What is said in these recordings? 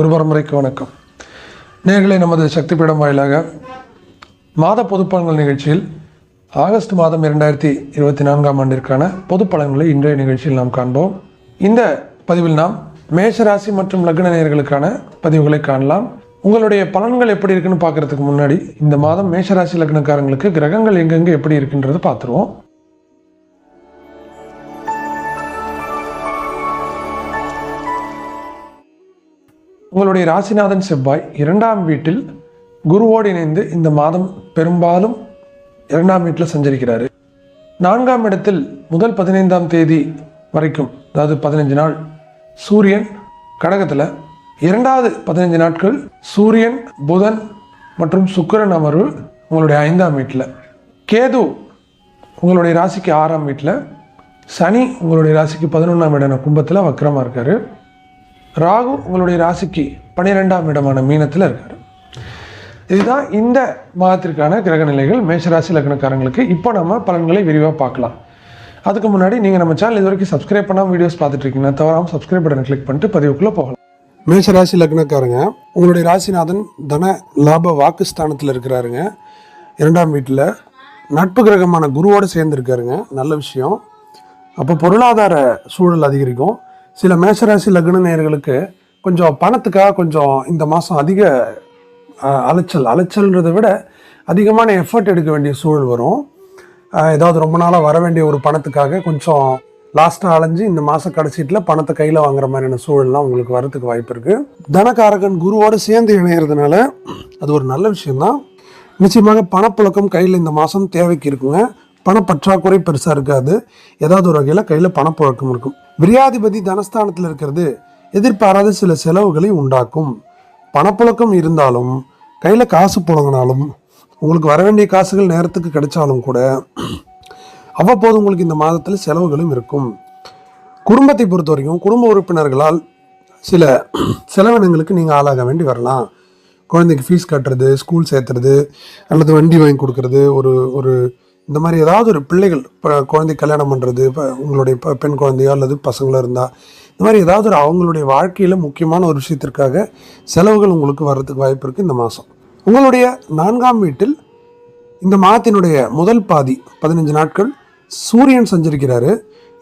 ஒரு பரம்பரைக்கு வணக்கம். நேர்களை நமது சக்தி பீடம் வாயிலாக மாத பொதுப்பலன்கள் நிகழ்ச்சியில் ஆகஸ்ட் மாதம் இரண்டாயிரத்தி இருபத்தி நான்காம் ஆண்டிற்கான பொது பலன்களை இன்றைய நிகழ்ச்சியில் நாம் காண்போம். இந்த பதிவில் நாம் மேஷராசி மற்றும் லக்ன நேர்களுக்கான பதிவுகளை காணலாம். உங்களுடைய பலன்கள் எப்படி இருக்குன்னு பார்க்கறதுக்கு முன்னாடி இந்த மாதம் மேஷராசி லக்னக்காரங்களுக்கு கிரகங்கள் எங்கெங்கே எப்படி இருக்குன்றது பார்த்துருவோம். உங்களுடைய ராசிநாதன் செவ்வாய் இரண்டாம் வீட்டில் குருவோடு இணைந்து இந்த மாதம் பெரும்பாலும் இரண்டாம் வீட்டில் சஞ்சரிக்கிறாரு. நான்காம் இடத்தில் முதல் பதினைந்தாம் தேதி வரைக்கும் அதாவது பதினஞ்சு நாள் சூரியன் கடகத்தில் இரண்டாவது பதினஞ்சு நாட்கள் சூரியன் புதன் மற்றும் சுக்கிரன் அமர்வு உங்களுடைய ஐந்தாம் வீட்டில். கேது உங்களுடைய ராசிக்கு ஆறாம் வீட்டில் சனி உங்களுடைய ராசிக்கு பதினொன்றாம் இடம் கும்பத்தில் வக்கரமாக இருக்காரு. ராகு உங்களுடைய ராசிக்கு பன்னிரெண்டாம் இடமான மீனத்தில் இருக்கார். இதுதான் இந்த மாதத்திற்கான கிரக நிலைகள். மேஷராசி லக்னக்காரங்களுக்கு இப்போ நம்ம பலன்களை விரிவாக பார்க்கலாம். அதுக்கு முன்னாடி நீங்கள் நம்ம சேனல் இது வரைக்கும் சப்ஸ்கிரைப் பண்ணாமல் வீடியோஸ் பார்த்துட்டு இருக்கீங்கன்னா தவறாமல் சப்ஸ்கிரைப் பட்டனை கிளிக் பண்ணிட்டு பதிவுக்குள்ளே போகலாம். மேஷராசி லக்னக்காரங்க உங்களுடைய ராசிநாதன் தன லாப வாக்குஸ்தானத்தில் இருக்கிறாருங்க. இரண்டாம் வீட்டில் நட்பு கிரகமான குருவோடு சேர்ந்துருக்காருங்க. நல்ல விஷயம். அப்போ பொருளாதார சூழல் அதிகரிக்கும். சில மேஷராசி லக்ன நேயர்களுக்கு கொஞ்சம் பணத்துக்காக கொஞ்சம் இந்த மாதம் அதிக அலைச்சல். அலைச்சல்ன்றதை விட அதிகமான எஃபர்ட் எடுக்க வேண்டிய சூழல் வரும். ஏதாவது ரொம்ப நாளாக வர வேண்டிய ஒரு பணத்துக்காக கொஞ்சம் லாஸ்ட்டாக அலைஞ்சு இந்த மாத கடைசீட்டில் பணத்தை கையில் வாங்குற மாதிரியான சூழல்லாம் உங்களுக்கு வரதுக்கு வாய்ப்பு இருக்குது தனகாரகன் குருவோடு சேர்ந்து இணையிறதுனால அது ஒரு நல்ல விஷயம்தான். நிச்சயமாக பணப்புழக்கம் கையில் இந்த மாதம் தேவைக்கு இருக்குங்க. பணப்பற்றாக்குறை பெருசாக இருக்காது. ஏதாவது ஒரு வகையில் கையில் பணப்புழக்கம் இருக்கும். விரியாதிபதி தனஸ்தானத்தில் இருக்கிறது. எதிர்பாராத சில செலவுகளை உண்டாக்கும். பணப்புழக்கம் இருந்தாலும் கையில் காசு புழங்கினாலும் உங்களுக்கு வர வேண்டிய காசுகள் நேரத்துக்கு கிடைச்சாலும் கூட அவ்வப்போது உங்களுக்கு இந்த மாதத்தில் செலவுகளும் இருக்கும். குடும்பத்தை பொறுத்த வரைக்கும் குடும்ப உறுப்பினர்களால் சில செலவினங்களுக்கு நீங்கள் ஆளாக வேண்டி வரலாம். குழந்தைக்கு ஃபீஸ் கட்டுறது ஸ்கூல் சேர்த்துறது அல்லது வண்டி வாங்கி கொடுக்கறது ஒரு ஒரு இந்த மாதிரி ஏதாவது ஒரு பிள்ளைகள் இப்போ குழந்தை கல்யாணம் பண்ணுறது இப்போ உங்களுடைய பெண் குழந்தையோ அல்லது பசங்களோ இருந்தால் இந்த மாதிரி ஏதாவது ஒரு அவங்களுடைய வாழ்க்கையில் முக்கியமான ஒரு விஷயத்திற்காக செலவுகள் உங்களுக்கு வர்றதுக்கு வாய்ப்பு இருக்குது இந்த மாதம் உங்களுடைய நான்காம் வீட்டில் இந்த மாதத்தினுடைய முதல் பாதி பதினஞ்சு நாட்கள் சூரியன் சஞ்சரிக்கிறாரு.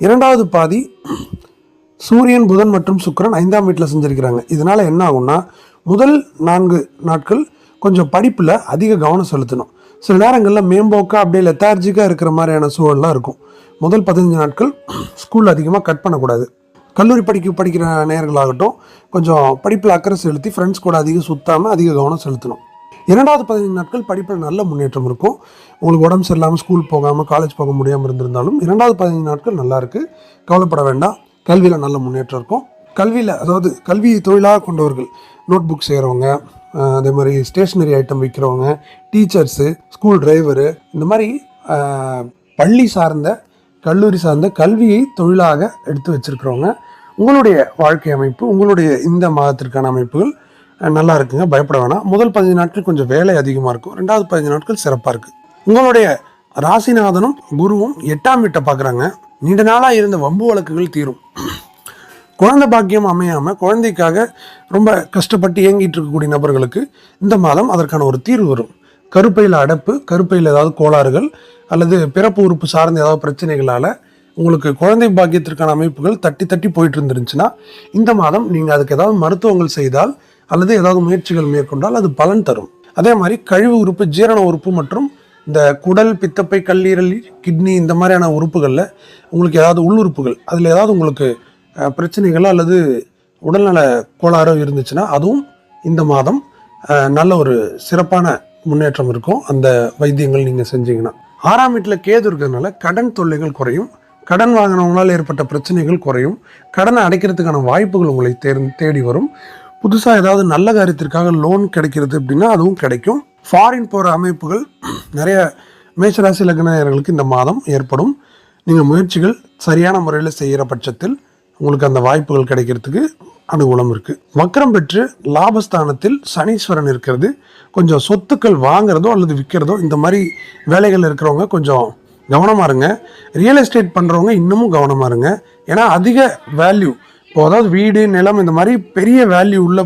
இரண்டாவது பாதி சூரியன் புதன் மற்றும் சுக்கரன் ஐந்தாம் வீட்டில் செஞ்சுருக்கிறாங்க. இதனால் என்ன ஆகும்னா முதல் நான்கு நாட்கள் கொஞ்சம் படிப்பில் அதிக கவனம் செலுத்தணும். சில நேரங்களில் மேம்போக்காக அப்படியே லெத்தார்ஜிக்காக இருக்கிற மாதிரியான சூழல்லாம் இருக்கும். முதல் பதினஞ்சு நாட்கள் ஸ்கூலில் அதிகமாக கட் பண்ணக்கூடாது. கல்லூரி படிக்க படிக்கிற நேர்களாகட்டும் கொஞ்சம் படிப்பில் அக்கறை செலுத்தி ஃப்ரெண்ட்ஸ் கூட அதிகம் சுத்தாமல் அதிக கவனம் செலுத்தணும். இரண்டாவது பதினைந்து நாட்கள் படிப்பில் நல்ல முன்னேற்றம் இருக்கும். உங்களுக்கு உடம்பு சரியில்லாமல் ஸ்கூல் போகாமல் காலேஜ் போக முடியாமல் இருந்திருந்தாலும் இரண்டாவது பதினைந்து நாட்கள் நல்லா இருக்கு. கவலைப்பட வேண்டாம். கல்வியில் நல்ல முன்னேற்றம் இருக்கும். கல்வியில் அதாவது கல்வி தொழிலாக கொண்டவர்கள் நோட் புக் செய்கிறவங்க அதே மாதிரி ஸ்டேஷ்னரி ஐட்டம் விற்கிறவங்க டீச்சர்ஸு ஸ்கூல் டிரைவரு இந்த மாதிரி பள்ளி சார்ந்த கல்லூரி சார்ந்த கல்வியை தொழிலாக எடுத்து வச்சிருக்கிறவங்க உங்களுடைய வாழ்க்கை அமைப்பு உங்களுடைய இந்த மாதத்திற்கான அமைப்புகள் நல்லா இருக்குங்க. பயப்பட வேணாம். முதல் பதினஞ்சு நாட்கள் கொஞ்சம் வேலை அதிகமாக இருக்கும். ரெண்டாவது பதினஞ்சு நாட்கள் சிறப்பாக இருக்குது உங்களுடைய ராசிநாதனும் குருவும் எட்டாம் வீட்டை பார்க்குறாங்க. நீண்ட நாளாக இருந்த வம்பு வழக்குகள் தீரும். குழந்தை பாக்கியம் அமையாமல் குழந்தைக்காக ரொம்ப கஷ்டப்பட்டு இயங்கிட்டு இருக்கக்கூடிய நபர்களுக்கு இந்த மாதம் அதற்கான ஒரு தீர்வு வரும். கருப்பையில் அடைப்பு கருப்பையில் ஏதாவது கோளாறுகள் அல்லது பிறப்பு உறுப்பு சார்ந்த ஏதாவது பிரச்சனைகளால் உங்களுக்கு குழந்தை பாக்கியத்திற்கான அமைப்புகள் தட்டி தட்டி போயிட்டு இருந்துருந்துச்சுன்னா இந்த மாதம் நீங்கள் அதுக்கு ஏதாவது மருத்துவங்கள் செய்தால் அல்லது ஏதாவது முயற்சிகள் மேற்கொண்டால் அது பலன் தரும். அதே மாதிரி கழிவு உறுப்பு ஜீரண உறுப்பு மற்றும் இந்த குடல் பித்தப்பை கல்லீரல் கிட்னி இந்த மாதிரியான உறுப்புகளில் உங்களுக்கு ஏதாவது உள்ளுறுப்புகள் அதில் ஏதாவது உங்களுக்கு பிரச்சனைகளோ அல்லது உடல்நல கோளாறோ இருந்துச்சுன்னா அதுவும் இந்த மாதம் நல்ல ஒரு சிறப்பான முன்னேற்றம் இருக்கும். அந்த வைத்தியங்கள் நீங்கள் செஞ்சீங்கன்னா. ஆறாம் வீட்டில் கேது இருக்கிறதுனால கடன் தொல்லைகள் குறையும். கடன் வாங்கினவங்களால் ஏற்பட்ட பிரச்சனைகள் குறையும். கடனை அடைக்கிறதுக்கான வாய்ப்புகள் உங்களை தேர் தேடி வரும். புதுசாக ஏதாவது நல்ல காரியத்திற்காக லோன் கிடைக்கிறது அப்படின்னா அதுவும் கிடைக்கும். ஃபாரின் போகிற அமைப்புகள் நிறைய மேஷராசி லக்னர்களுக்கு இந்த மாதம் ஏற்படும். நீங்கள் முயற்சிகள் சரியான முறையில் செய்கிற பட்சத்தில் உங்களுக்கு அந்த வாய்ப்புகள் கிடைக்கிறதுக்கு அனுகூலம் இருக்குது வக்ரம் பெற்று லாபஸ்தானத்தில் சனீஸ்வரன் இருக்கிறது. கொஞ்சம் சொத்துக்கள் வாங்குறதோ அல்லது விற்கிறதோ இந்த மாதிரி வேலைகள் இருக்கிறவங்க கொஞ்சம் கவனமாக இருங்க. ரியல் எஸ்டேட் பண்ணுறவங்க இன்னமும் கவனமாக இருங்க. ஏன்னா அதிக வேல்யூ இப்போ அதாவது வீடு நிலம் இந்த மாதிரி பெரிய வேல்யூ உள்ள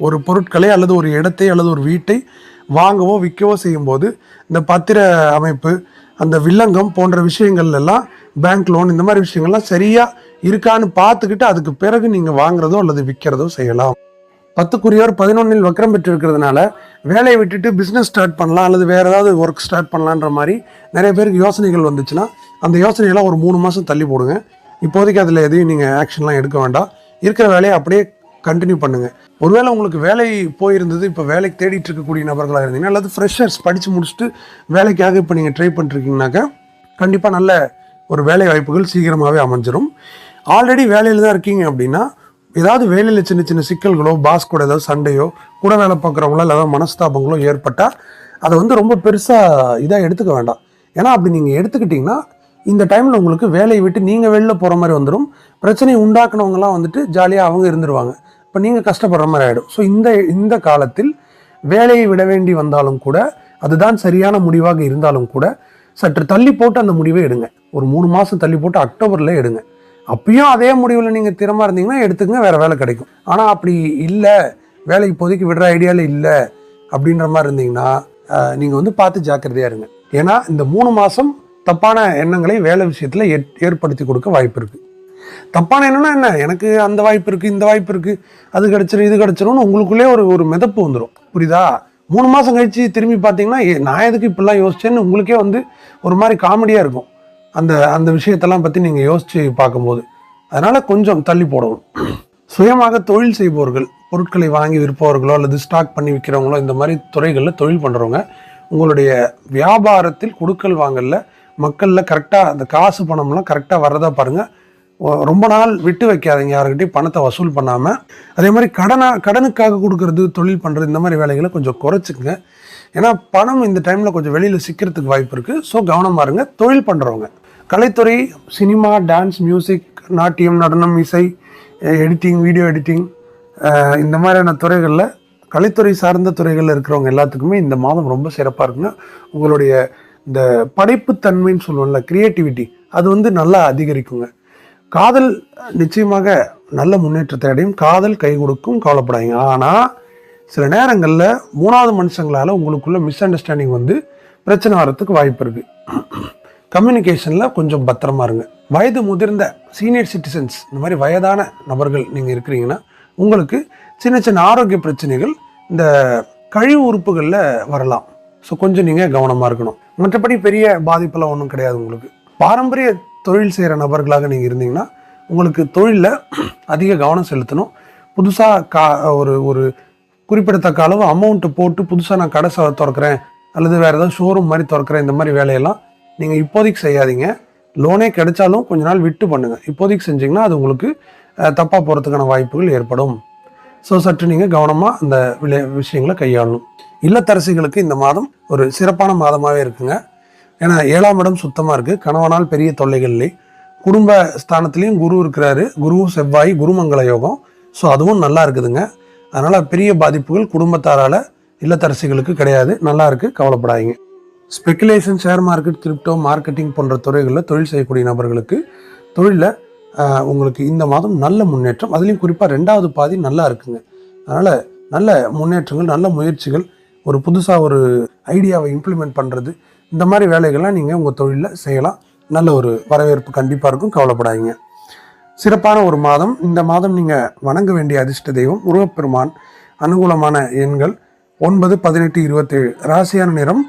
ஒரு பொருட்களை அல்லது ஒரு இடத்தை அல்லது ஒரு வீட்டை வாங்கவோ விற்கவோ செய்யும்போது இந்த பத்திர அமைப்பு அந்த வில்லங்கம் போன்ற விஷயங்கள் எல்லாம் பேங்க் லோன் இந்த மாதிரி விஷயங்கள்லாம் சரியாக இருக்கான்னு பார்த்துக்கிட்டு அதுக்கு பிறகு நீங்க வாங்குறதோ அல்லது விற்கிறதோ செய்யலாம். பத்துக்குரியவர் பதினொன்னில் வக்கரம் பெற்று இருக்கிறதுனால வேலையை விட்டுட்டு பிஸ்னஸ் ஸ்டார்ட் பண்ணலாம் அல்லது வேறு ஏதாவது ஒர்க் ஸ்டார்ட் பண்ணலான்ற மாதிரி நிறைய பேருக்கு யோசனைகள் வந்துச்சுன்னா அந்த யோசனையெல்லாம் ஒரு மூணு மாதம் தள்ளி போடுங்க. இப்போதைக்கு அதில் எதையும் நீங்கள் ஆக்ஷன்லாம் எடுக்க வேண்டாம். இருக்கிற வேலையை அப்படியே கண்டினியூ பண்ணுங்கள் ஒருவேளை உங்களுக்கு வேலை போயிருந்தது இப்போ வேலைக்கு தேடிட்டு இருக்கக்கூடிய நபர்களாக இருந்தீங்கன்னா அல்லது ஃப்ரெஷர்ஸ் படித்து முடிச்சுட்டு வேலைக்காக இப்போ நீங்கள் ட்ரை பண்ணிருக்கீங்கனாக்கா கண்டிப்பாக நல்ல ஒரு வேலை வாய்ப்புகள் சீக்கிரமாகவே அமைஞ்சிரும். ஆல்ரெடி வேலையில் தான் இருக்கீங்க அப்படின்னா ஏதாவது வேலையில் சின்ன சின்ன சிக்கல்களோ பாஸ் கூட ஏதாவது சண்டையோ கூட வேலை பார்க்குறவங்களோ இல்லை ஏதாவது மனஸ்தாபங்களோ ஏற்பட்டால் அதை வந்து ரொம்ப பெருசாக இதாக எடுத்துக்க வேண்டாம். ஏன்னா அப்படி நீங்கள் எடுத்துக்கிட்டிங்கன்னா இந்த டைமில் உங்களுக்கு வேலையை விட்டு நீங்கள் வெளில போகிற மாதிரி வந்துடும் பிரச்சனையை உண்டாக்குனவங்கலாம் வந்துட்டு ஜாலியாக அவங்க இருந்துருவாங்க. இப்போ நீங்கள் கஷ்டப்படுற மாதிரி ஆகிடும் ஸோ இந்த இந்த காலத்தில் வேலையை விட வேண்டி வந்தாலும் கூட அதுதான் சரியான முடிவாக இருந்தாலும் கூட சற்று தள்ளி போட்டு அந்த முடிவை எடுங்க. ஒரு மூணு மாதம் தள்ளி போட்டு அக்டோபரில் எடுங்க. அப்பயும் அதே முடிவில் நீங்கள் திறமாக இருந்தீங்கன்னா எடுத்துக்கங்க வேறு வேலை கிடைக்கும். ஆனால் அப்படி இல்லை வேலை இப்போதைக்கு விடுற ஐடியாவில் இல்லை அப்படின்ற மாதிரி இருந்தீங்கன்னா நீங்கள் வந்து பார்த்து ஜாக்கிரதையாக இருங்க. ஏன்னா இந்த மூணு மாதம் தப்பான எண்ணங்களை வேலை விஷயத்தில் ஏற்படுத்தி கொடுக்க வாய்ப்பு இருக்குது தப்பான எண்ணம்னா என்ன? எனக்கு அந்த வாய்ப்பு இருக்குது இந்த வாய்ப்பு இருக்குது அது கிடச்சிரும் இது கிடச்சிரும்னு உங்களுக்குள்ளே ஒரு ஒரு மிதப்பு வந்துடும் புரியுதா? மூணு மாதம் கழிச்சு திரும்பி பார்த்தீங்கன்னா நான் எதுக்கு இப்படிலாம் யோசிச்சேன்னு உங்களுக்கே வந்து ஒரு மாதிரி காமெடியாக இருக்கும். அந்த அந்த விஷயத்தெல்லாம் பற்றி நீங்கள் யோசித்து பார்க்கும்போது அதனால் கொஞ்சம் தள்ளி போடவும் சுயமாக தொழில் செய்பவர்கள் பொருட்களை வாங்கி விற்பவர்களோ அல்லது ஸ்டாக் பண்ணி விற்கிறவங்களோ இந்த மாதிரி துறைகளில் தொழில் பண்ணுறவங்க உங்களுடைய வியாபாரத்தில் கொடுக்கல் வாங்கலில் மக்களில் கரெக்டாக அந்த காசு பணம்லாம் கரெக்டாக வர்றதா பாருங்கள் ரொம்ப நாள் விட்டு வைக்காதீங்க யாருக்கிட்டையும் பணத்தை வசூல் பண்ணாமல் அதே மாதிரி கடனாக கடனுக்காக கொடுக்கறது தொழில் பண்ணுறது இந்த மாதிரி வேலைகளை கொஞ்சம் குறைச்சிக்கங்க. ஏன்னா பணம் இந்த டைமில் கொஞ்சம் வெளியில் சிக்கிறதுக்கு வாய்ப்பு இருக்குது ஸோ கவனமாக இருங்க. தொழில் பண்ணுறவங்க கலைத்துறை சினிமா டான்ஸ் மியூசிக் நாட்டியம் நடனம் இசை எடிட்டிங் வீடியோ எடிட்டிங் இந்த மாதிரியான துறைகளில் கலைத்துறை சார்ந்த துறைகளில் இருக்கிறவங்க எல்லாத்துக்குமே இந்த மாதம் ரொம்ப சிறப்பாக இருக்குங்க. உங்களுடைய இந்த படைப்புத்தன்மைன்னு சொல்லுவோம்ல க்ரியேட்டிவிட்டி அது வந்து நல்லா அதிகரிக்குங்க. காதல் நிச்சயமாக நல்ல முன்னேற்றத்தை அடையும். காதல் கை கொடுக்கும் கவலைப்படாதீங்க. ஆனால் சில நேரங்களில் மூணாவது மனுஷங்களால் உங்களுக்குள்ள மிஸ் அண்டர்ஸ்டாண்டிங் வந்து பிரச்சனை வரத்துக்கு வாய்ப்பு இருக்குது கம்யூனிகேஷனில் கொஞ்சம் பத்திரமா இருங்க. வயது முதிர்ந்த சீனியர் சிட்டிசன்ஸ் இந்த மாதிரி வயதான நபர்கள் நீங்கள் இருக்கிறீங்கன்னா உங்களுக்கு சின்ன சின்ன ஆரோக்கிய பிரச்சனைகள் இந்த கழிவு உறுப்புகளில் வரலாம். ஸோ கொஞ்சம் நீங்கள் கவனமாக இருக்கணும். மற்றபடி பெரிய பாதிப்பெல்லாம் ஒன்றும் கிடையாது உங்களுக்கு. பாரம்பரிய தொழில் செய்கிற நபர்களாக நீங்கள் இருந்தீங்கன்னா உங்களுக்கு தொழிலில் அதிக கவனம் செலுத்தணும். புதுசாக கா ஒரு ஒரு குறிப்பிடத்தக்க அளவு அமௌண்ட்டு போட்டு புதுசாக நான் கடை திறக்கிறேன். அல்லது வேறு ஏதாவது ஷோரூம் மாதிரி திறக்கிறேன் இந்த மாதிரி வேலையெல்லாம் நீங்கள் இப்போதைக்கு செய்யாதீங்க. லோனே கிடைச்சாலும் கொஞ்ச நாள் விட்டு பண்ணுங்கள் இப்போதைக்கு செஞ்சீங்கன்னா அது உங்களுக்கு தப்பாக போகிறதுக்கான வாய்ப்புகள் ஏற்படும். ஸோ சற்று நீங்கள் கவனமாக அந்த விளை விஷயங்களை கையாளணும். இல்லத்தரசிகளுக்கு இந்த மாதம் ஒரு சிறப்பான மாதமாகவே இருக்குங்க. ஏன்னா ஏழாம் இடம் சுத்தமாக இருக்குது கணவனால் பெரிய தொல்லைகள் இல்லை. குடும்ப ஸ்தானத்துலேயும் குரு இருக்கிறாரு. குருவும் செவ்வாய் குருமங்கள யோகம். ஸோ அதுவும் நல்லா இருக்குதுங்க. அதனால் பெரிய பாதிப்புகள் குடும்பத்தாரால் இல்லத்தரசிகளுக்கு கிடையாது. நல்லா இருக்குது கவலைப்படாதீங்க. Speculation share market crypto marketing போன்ற துறைகளில் தொழில் செய்யக்கூடிய நபர்களுக்கு தொழிலில் உங்களுக்கு இந்த மாதம் நல்ல முன்னேற்றம். அதுலேயும் குறிப்பாக ரெண்டாவது பாதி நல்லா இருக்குங்க. அதனால் நல்ல முன்னேற்றங்கள் நல்ல முயற்சிகள் ஒரு புதுசாக ஒரு ஐடியாவை இம்ப்ளிமெண்ட் பண்ணுறது இந்த மாதிரி வேலைகள்லாம் நீங்கள் உங்கள் தொழிலில் செய்யலாம். நல்ல ஒரு வரவேற்பு கண்டிப்பாக இருக்கும். கவலைப்படாதீங்க. சிறப்பான ஒரு மாதம். இந்த மாதம் நீங்கள் வணங்க வேண்டிய அதிர்ஷ்ட தெய்வம் உருவப்பெருமான் அனுகூலமான எண்கள் ஒன்பது பதினெட்டு இருபத்தேழு ராசியான நிறம்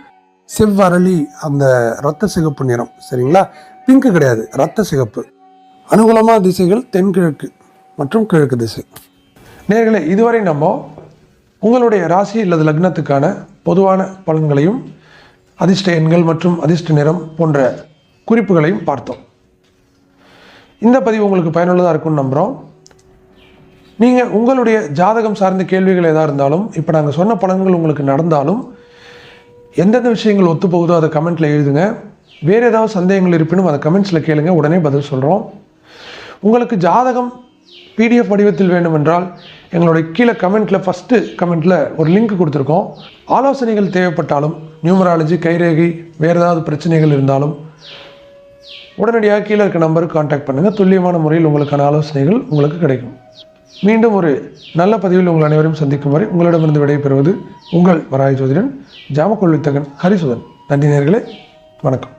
செவ்வரளி அந்த ரத்த சிகப்பு நிறம் சரிங்களா? பிங்க் கிடையாது இரத்த சிகப்பு. அனுகூலமான திசைகள் தென்கிழக்கு மற்றும் கிழக்கு திசை. நேர்களை இதுவரை நம்ம உங்களுடைய ராசி அல்லது லக்னத்துக்கான பொதுவான பலன்களையும் அதிர்ஷ்ட எண்கள் மற்றும் அதிர்ஷ்ட நிறம் போன்ற குறிப்புகளையும் பார்த்தோம். இந்த பதிவு உங்களுக்கு பயனுள்ளதாக இருக்கும்னு நம்புகிறோம் நீங்கள் உங்களுடைய ஜாதகம் சார்ந்த கேள்விகள் எதாக இருந்தாலும் இப்போ நாங்கள் சொன்ன பலன்கள் உங்களுக்கு நடந்தாலும் எந்தெந்த விஷயங்கள் ஒத்து போகுதோ அதை கமெண்ட்டில் எழுதுங்க. வேறு ஏதாவது சந்தேகங்கள் இருப்பினும் அதை கமெண்ட்ஸில் கேளுங்க. உடனே பதில் சொல்கிறோம் உங்களுக்கு ஜாதகம் பிடிஎஃப் வடிவத்தில் வேண்டுமென்றால் எங்களுடைய கீழே கமெண்ட்டில் ஃபஸ்ட்டு கமெண்ட்டில் ஒரு லிங்க் கொடுத்துருக்கோம். ஆலோசனைகள் தேவைப்பட்டாலும் நியூமராலஜி கைரேகை வேறு ஏதாவது பிரச்சனைகள் இருந்தாலும் உடனடியாக கீழே இருக்க நம்பருக்கு காண்டாக்ட் பண்ணுங்கள் துல்லியமான முறையில் உங்களுக்கான ஆலோசனைகள் உங்களுக்கு கிடைக்கும். மீண்டும் ஒரு நல்ல பதிவில் உங்கள் அனைவரும் சந்திக்கும் வரை உங்களிடமிருந்து விடைபெறுவது உங்கள் வராய் ஜோதிடன் ஜாமக்கொள்வித்தகன் ஹரிசுதன். நன்றி நேர்களே வணக்கம்.